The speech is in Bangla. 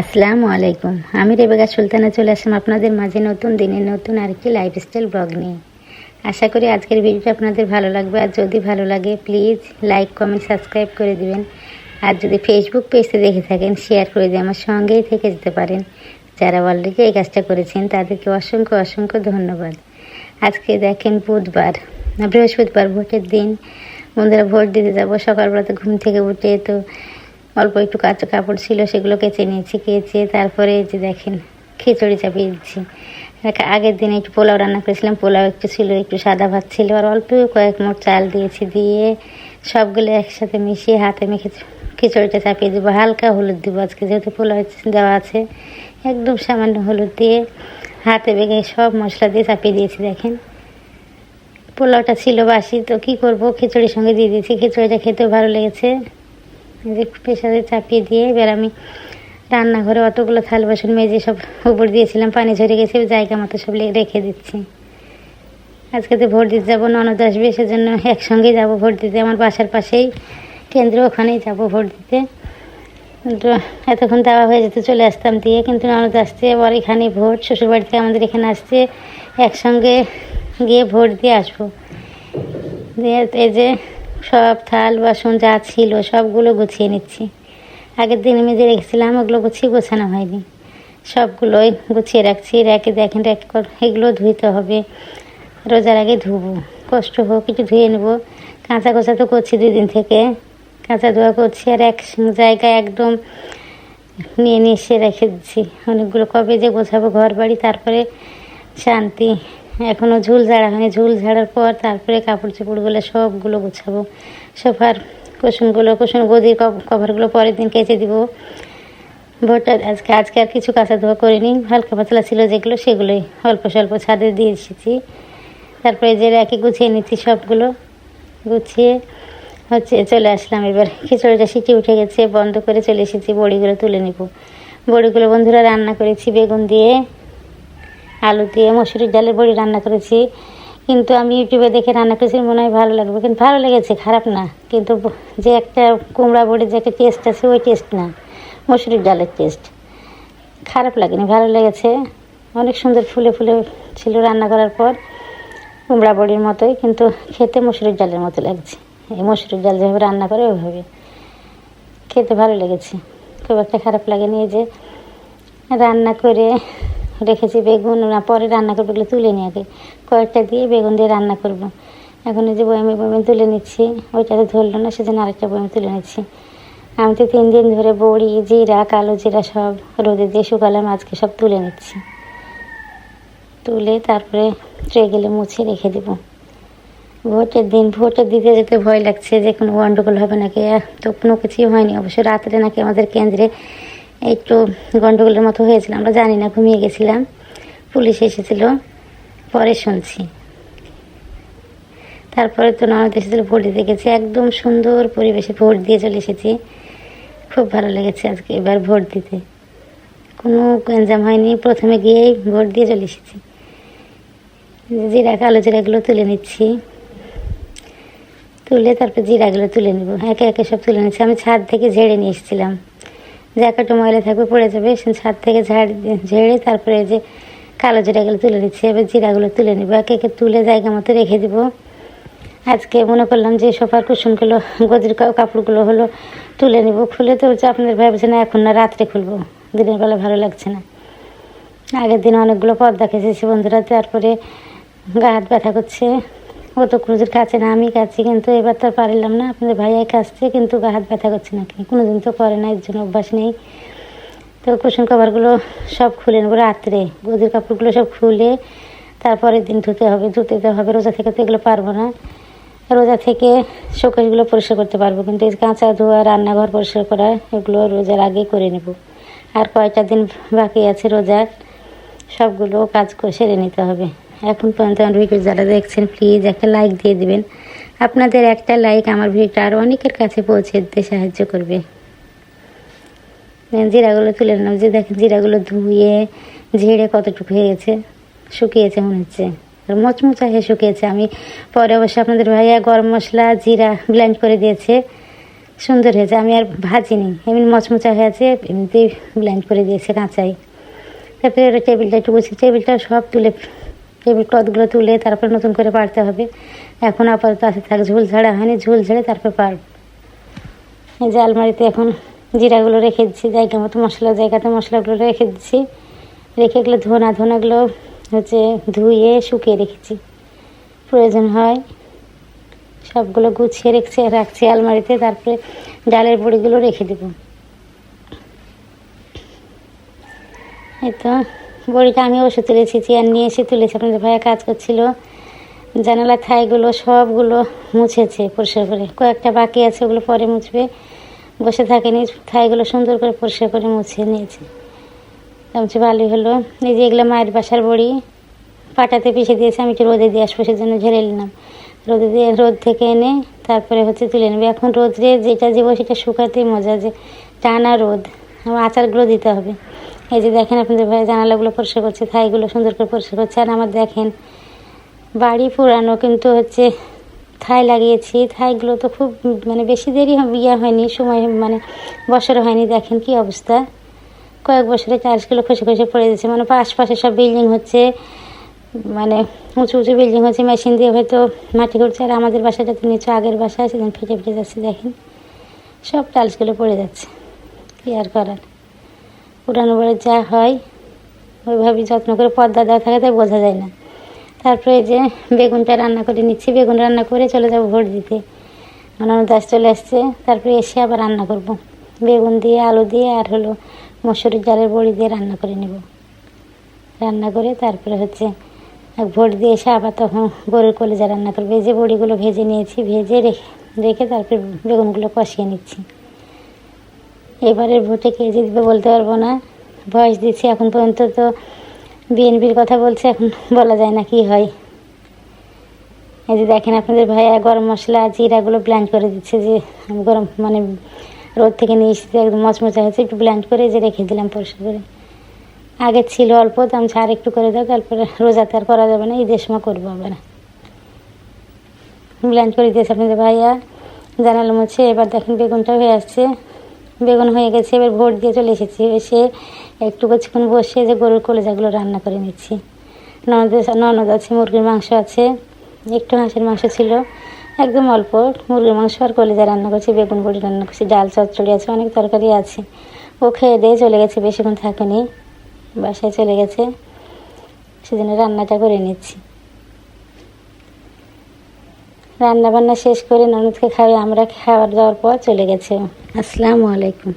আসসালামু আলাইকুম। আমি রেবেকা সুলতানা, চলে আসলাম আপনাদের মাঝে নতুন দিনে নতুন আরেকটি লাইফস্টাইল ব্লগ নিয়ে। আশা করি আজকের ভিডিওটা আপনাদের ভালো লাগবে। আর যদি ভালো লাগে প্লিজ লাইক কমেন্ট সাবস্ক্রাইব করে দিবেন। আর যদি ফেসবুক পেজে দেখে থাকেন শেয়ার করে দিয়ে আমার সঙ্গেই থেকে যেতে পারেন। যারা অলরেডি এই কাজটা করেছেন, তাদেরকে অসংখ্য অসংখ্য ধন্যবাদ। আজকে দেখেন বুধবার। বৃহস্পতিবার ভোটের দিন। বন্ধুরা, ভোট দিতে যাব। সকালবেলাতে ঘুম থেকে উঠে তো অল্প একটু কাঁচা কাপড় ছিল সেগুলো কেচে নিয়েছি কেচে তারপরে যে দেখেন, খিচুড়ি চাপিয়ে দিচ্ছি আগের দিনে একটু পোলাও রান্না করেছিলাম, পোলাও একটু ছিল, একটু সাদা ভাত ছিল, আর অল্প কয়েক মোট চাল দিয়েছি দিয়ে সবগুলো একসাথে মিশিয়ে হাতে মেখে খিচুড়িটা চাপিয়ে দেবো। হালকা হলুদ দেবো আজকে, যেহেতু পোলাও দেওয়া আছে। একদম সামান্য হলুদ দিয়ে হাতে বেগে সব মশলা দিয়ে চাপিয়ে দিয়েছি, দেখেন। পোলাওটা ছিল বাসি, তো কী করব? খিচুড়ির সঙ্গে দিয়ে দিয়েছি। খিচুড়িটা খেতেও ভালো লেগেছে। যে প্রেশারে চাপিয়ে দিয়ে এবার আমি রান্নাঘরে অতগুলো থাল বাসন মেজে সব উপর দিয়েছিলাম, পানি ঝরে গেছে জায়গা মতো সব রেখে দিচ্ছি। আজকে তো ভোট দিতে যাব, ননদ আসবে, সেজন্য একসঙ্গেই যাব ভোট দিতে। আমার বাসার পাশেই কেন্দ্র, ওখানেই যাব ভোট দিতে। তো এতক্ষণ দেওয়া হয়ে যেতে, চলে আসতাম দিয়ে, কিন্তু ননদ আসছে, আবার এখানে ভোট শ্বশুরবাড়ি থেকে আমাদের এখানে আসছে, একসঙ্গে গিয়ে ভোট দিয়ে আসব। দিয়ে এই যে সব থাল, বাসন যা ছিল সবগুলো গুছিয়ে নিচ্ছি। আগের দিন মেজে রেখেছিলাম, ওগুলো গুছিয়ে গোছানো হয়নি। সবগুলোই গুছিয়ে রাখছি, র্যাকে দেখেন র্যাক এগুলো ধুইতে হবে। রোজার আগে ধুবো, কষ্ট হোক কিছু ধুয়ে নেব। কাঁচা কোচা তো করছি দুই দিন থেকে। কাঁচা ধোয়া করছি আর এক জায়গায় একদম নিয়ে নিয়ে এসে রেখে দিচ্ছি। অনেকগুলো কবে যে গোছাবো ঘর বাড়ি তারপরে শান্তি এখনও ঝুল ঝাড়া হয়নি। ঝুল ঝাড়ার পর তারপরে কাপড় চোপড়গুলো সবগুলো গোছাবো। সোফার কুশনগুলো কুশন গদির কভ- কভারগুলো পরের দিন কেচে দিব। ভোটটা আজকে আজকে আর কিছু কাঁচা ধোয়া করিনি। হালকা পাতলা ছিল যেগুলো, সেগুলোই অল্প স্বল্প ছাদে দিয়ে এসেছি। তারপরে যে র্যাকে গুছিয়ে নিচ্ছি সবগুলো, গুছিয়ে হচ্ছে চলে আসলাম এবার। খিচুড়িটা সিটি উঠে গেছে, বন্ধ করে চলে এসেছি, বড়িগুলো তুলে নিব। বড়িগুলো বন্ধুরা রান্না করেছি বেগুন দিয়ে। আলু দিয়ে মসুরির ডালের বড়ি রান্না করেছি। কিন্তু আমি ইউটিউবে দেখে রান্না করেছি, মনে হয় ভালো লাগবে। কিন্তু ভালো লেগেছে, খারাপ না। কিন্তু যে একটা কুমড়া বড়ির যে একটা টেস্ট আছে, ওই টেস্ট না। মসুরির ডালের টেস্ট খারাপ লাগেনি, ভালো লেগেছে। অনেক সুন্দর ফুলে ফুলে ছিল রান্না করার পর, কুমড়া বড়ির মতোই। কিন্তু খেতে মসুরির ডালের মতো লাগছে। এই মসুরির ডাল যেভাবে রান্না করে, ওইভাবে। খেতে ভালো লেগেছে। খুব একটা খারাপ লাগেনি এই যে। রান্না করে রেখেছি বেগুন পরে রান্না করব এগুলো তুলে নিয়ে আগে। কয়েকটা দিয়ে বেগুন দিয়ে রান্না করব। এখন এই যে বয়ামে বয়ামে তুলে নিচ্ছি ওইটাতে ধরলো না, সেজন্য আরেকটা বয়ামে তুলে নিচ্ছি। আমি তো তিন দিন ধরে বড়ি, জিরা, কালো জিরা সব রোদে দিয়ে শুকালাম, আজকে সব তুলে নিচ্ছি। তুলে তারপরে ট্রে গেলে মুছে রেখে দেবো। ভোটের দিন, ভোটের দিতে যেতে ভয় লাগছে যে কোনো গন্ডগোল হবে নাকি? তো কোনো কিছুই হয়নি। অবশ্য রাত্রে নাকি আমাদের কেন্দ্রে একটু গন্ডগোলের মতো হয়েছিল আমরা জানি না, ঘুমিয়ে গেছিলাম। পুলিশ এসেছিল, পরে শুনছি। তারপরে তো ননদ এসেছিল ভোট দিতে গেছি। একদম সুন্দর পরিবেশে ভোট দিয়ে চলে এসেছি। খুব ভালো লেগেছে আজকে এবার ভোট দিতে। কোনো গঞ্জাম হয়নি, প্রথমে গিয়েই ভোট দিয়ে চলে এসেছি। জিরা কালো জিরাগুলো তুলে নিচ্ছি। তুলে তারপর জিরাগুলো তুলে নেব। একে একে সব তুলে নিচ্ছি। আমি ছাদ থেকে ঝেড়ে নিয়ে এসেছিলাম। জ্যাকেটও ময়লা থাকবে, পড়ে যাবে। ছাদ থেকে ঝাড় ঝেড়ে তারপরে যে কালো জিরাগুলো তুলে নিচ্ছি, এবার জিরাগুলো তুলে নেব। একে একে তুলে জায়গা মতো রেখে দিব। আজকে মনে করলাম যে সোফার কুসুমগুলো, গদির কাপড়গুলো হলো তুলে নিব। খুলে তো হচ্ছে আপনাদের ভাবছে না এখন না রাত্রে খুলবো। দিনের বেলা ভালো লাগছে না। আগের দিন অনেকগুলো পর্দা খেয়েছি বন্ধুরা, তারপরে গা হাত ব্যথা করছে। তো ক্রুজের কাছে না, আমি কাছি কিন্তু এবার তো পারলাম না। আপনাদের ভাইয়াই কাছছে কিন্তু হাত ব্যথা করছে নাকি? কোনো দিন তো করে না, এর জন্য অভ্যাস নেই। তো কুশন কভারগুলো সব খুলে নেব রাত্রে। গদির কাপড়গুলো সব খুলে তারপরের দিন ধুতে হবে ধুতে হবে, রোজা থেকে তো এগুলো পারব না। রোজা থেকে শোকেশগুলো পরিষ্কার করতে পারব, কিন্তু এই কাঁচা ধোয়া, রান্নাঘর পরিষ্কার করা, এগুলো রোজার আগেই করে নেব। আর কয়টা দিন বাকি আছে রোজার? সবগুলো কাজ সেরে নিতে হবে। এখন পর্যন্ত আমার ভিডিও যারা দেখছেন প্লিজ একটা লাইক দিয়ে দিবেন। আপনাদের একটা লাইক আমার ভিডিওটা আরও অনেকের কাছে পৌঁছে দিতে সাহায্য করবে। জিরাগুলো তুলে নিলাম। যে দেখেন, জিরাগুলো ধুয়ে, ঝেড়ে কতটুকু হয়ে গেছে শুকিয়েছে মনে হচ্ছে। মচমচা হয়ে শুকিয়েছে। আমি পরে অবশ্য আপনাদের ভাইয়া গরম মশলা, জিরা ব্লেন্ড করে দিয়েছে। সুন্দর হয়েছে। আমি আর ভাজিনি। এমনি মচমচা হয়েছে, এমনিতেই ব্লেন্ড করে দিয়েছে কাঁচাই। তারপরে টেবিলটা একটু বসে টেবিলটা সব তুলে টেবিল ক্লথগুলো তুলে তারপর নতুন করে পাড়তে হবে। এখন আপাতত আছে থাক ঝুল ঝাড়া হয়নি, ঝুল ঝেড়ে তারপর পারব। এই যে আলমারিতে এখন জিরাগুলো রেখে দিচ্ছি, জায়গা মতো মশলা, জায়গাতে মশলাগুলো রেখে দিচ্ছি। রেখে এগুলো ধোনা, ধোনাগুলো হচ্ছে ধুয়ে শুকিয়ে রেখেছি। প্রয়োজন হয় সবগুলো গুছিয়ে রেখেছি, রাখছি আলমারিতে, তারপরে ডালের বড়িগুলো রেখে দেবো। এই তো বড়িটা আমি ওষুধ তুলেছি, চেয়ার নিয়ে এসে তুলেছি। আপনাদের ভাইয়া কাজ করছিল। জানালা, থাইগুলো সবগুলো মুছেছে পরিষ্কার করে। কয়েকটা বাকি আছে, ওগুলো পরে মুছবে। বসে থাকেনি, থাইগুলো সুন্দর করে পরিষ্কার করে মুছে নিয়েছে। তামছে ভালোই হলো। এই যে এগুলো মায়ের বাসার বড়ি, পাটাতে পিষে দিয়েছে, আমি একটু রোদে দিয়ে আসব জন্য ঝেড়ে নিলাম। রোদে দিয়ে, রোদ থেকে এনে তারপরে হচ্ছে তুলে নেবে। এখন রোদরে যেটা দেবো সেটা শুকাতেই মজা যে টানা রোদ। আচারগুলো দিতে হবে। এই যে দেখেন আপনাদের জানালাগুলো পরিষ্কার করছে, থাইগুলো সুন্দর করে পরিষ্কার করছে। আর আমার দেখেন বাড়ি পুরানো কিন্তু হচ্ছে থাই লাগিয়েছি। থাইগুলো তো খুব মানে বেশি দেরি ইয়ে হয়নি, সময় মানে বছর হয়নি। দেখেন কি অবস্থা। কয়েক বছরে চার্জগুলো খসে খসে পড়ে যাচ্ছে। মানে আশপাশে সব বিল্ডিং হচ্ছে মানে উঁচু উঁচু বিল্ডিং হচ্ছে মেশিন দিয়ে হয়তো মাটি করছে আর আমাদের বাসাটা তো নিচু আগের বাসা সেদিন ফেটে ফেটে যাচ্ছে, দেখেন। সব টাইলসগুলো পড়ে যাচ্ছে। কি আর করার? পুরানো বাড়ি যা হয়, ওইভাবে যত্ন করে পর্দা দেওয়া থাকে, তাই বোঝা যায় না। তারপরে যে বেগুনটা রান্না করে নিচ্ছি, বেগুন রান্না করে চলে যাব ভোট দিতে। অন্যান্য দাস চলে আসছে, তারপরে এসে আবার রান্না করব। বেগুন দিয়ে, আলু দিয়ে, আর হলো মসুরির জালের বড়ি দিয়ে রান্না করে নেব। রান্না করে তারপরে হচ্ছে ভোট দিয়ে এসে আবার তখন গরুর কলেজা রান্না করব। এই যে বড়িগুলো ভেজে নিয়েছি, ভেজে রেখে রেখে তারপরে বেগুনগুলো কষিয়ে নিচ্ছি। এবারের ভোটে কে জিতবে বলতে পারব না। বয়স দিচ্ছি, এখন পর্যন্ত তো বিএনপির কথা বলছে, এখন বলা যায় না কি হয়। এই যে দেখেন আপনাদের ভাইয়া, গরম মশলা, জিরাগুলো ব্ল্যান্ড করে দিচ্ছে যে গরম মানে রোদ থেকে নিয়ে এসেছি, একদম মচমচা হয়েছে, একটু ব্ল্যান্ড করে যে রেখে দিলাম পরিষ্কার করে। আগে ছিল অল্প, তো আমি আর একটু করে দাও, তারপরে রোজাতে আর করা যাবে না ঈদের সময় করব আবার। ব্ল্যান্ড করে দিয়েছে আপনাদের ভাইয়া জানালো মুছে, এবার দেখেন বেগুনটা হয়ে আসছে। বেগুন হয়ে গেছে, এবার ভোট দিয়ে চলে এসেছি। এসে একটু কিছুক্ষণ বসে যে গরুর কলেজাগুলো রান্না করে নিচ্ছি। ননদ ননদ আছে, মুরগির মাংস আছে, একটু হাঁসের মাংস ছিল, একদম অল্প। মুরগির মাংস আর কলেজা রান্না করছি, বেগুন বড়ি রান্না করছি, ডাল, চচ্চড়ি আছে, অনেক তরকারি আছে। ও খেয়ে দিয়ে চলে গেছে, বেশিক্ষণ থাকেনি, বাসায় চলে গেছে। সেজন্য রান্নাটা করে নিচ্ছি। রান্না বান্না শেষ করে ননদকে খাইয়ে আমরা খাবার দেওয়ার পর চলে গেছে। আসসালামু আলাইকুম